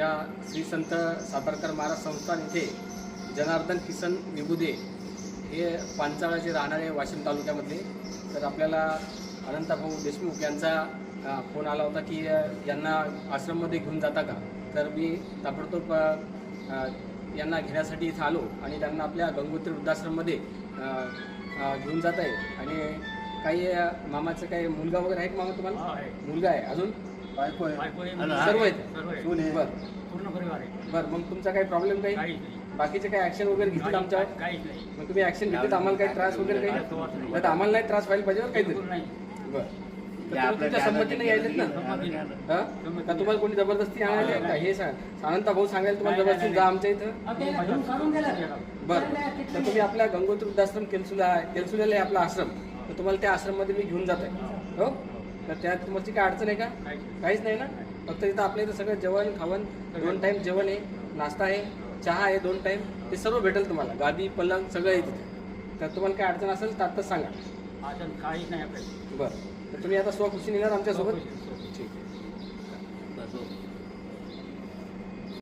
या श्री संत सातारकर महाराज संस्थान इथे जनार्दन किसन निबुदे हे पांचाळाचे राहणारे वाशिम तालुक्यामधले. तर आपल्याला अनंतभाऊ देशमुख यांचा फोन आला होता की यांना आश्रममध्ये घेऊन जाता का? तर मी ताबडतोब यांना घेण्यासाठी इथं आलो आणि त्यांना आपल्या गंगोत्री वृद्धाश्रममध्ये घेऊन जात आहे. आणि काही मामाचं काही मुलगा वगैरे आहे का मामा तुम्हाला. मुलगा आहे. अजून? बायको आहे. सर्व आहेत. सर्व आहे. सून आहे. बरं पूर्ण परिवार आहे. बरं मग तुमचा काही प्रॉब्लेम काही? नाही. बाकीचे काही ऍक्शन वगैरे घेतली आमच्यावर? काहीच नाही. मग तुम्ही ऍक्शन घेतली तर आम्हाला काही त्रास वगैरे काही? नाही. तर आम्हाला नाही त्रास व्हायला पाहिजे बरं काहीतरी. बिलकुल नाही. बरं. तर तुम्ही तुमच्या संमतीने यायलेत ना? हा? का तुम्हाला कोणी जबरदस्ती आणायला का हे सांग. अनंता भाऊ सांगायला तुम्हाला जबरदस्ती जा आमच्या इथं? बरं. तर तुम्ही आपल्या गंगोत्री वृद्धाश्रम केलसुला आहे केलसुल्याला आहे आपला आश्रम. तर तुम्हाला त्या आश्रममध्ये मी घेऊन जात आहे हो? तर त्यात तुमची काय अडचण आहे का? काहीच नाही ना? फक्त इथं आपल्या इथं सगळं जेवण खावण दोन टाईम जेवण आहे नाश्ता आहे चहा आहे दोन टाईम ते सर्व भेटेल तुम्हाला. गादी पलंग सगळं आहे तिथे. तर तुम्हाला काय अडचण असेल तर आत्ताच सांगा. अजून काहीच नाही आपल्याला. बरं. तर तुम्ही आता स्वखुशी येणार आमच्यासोबत. ठीक आहे.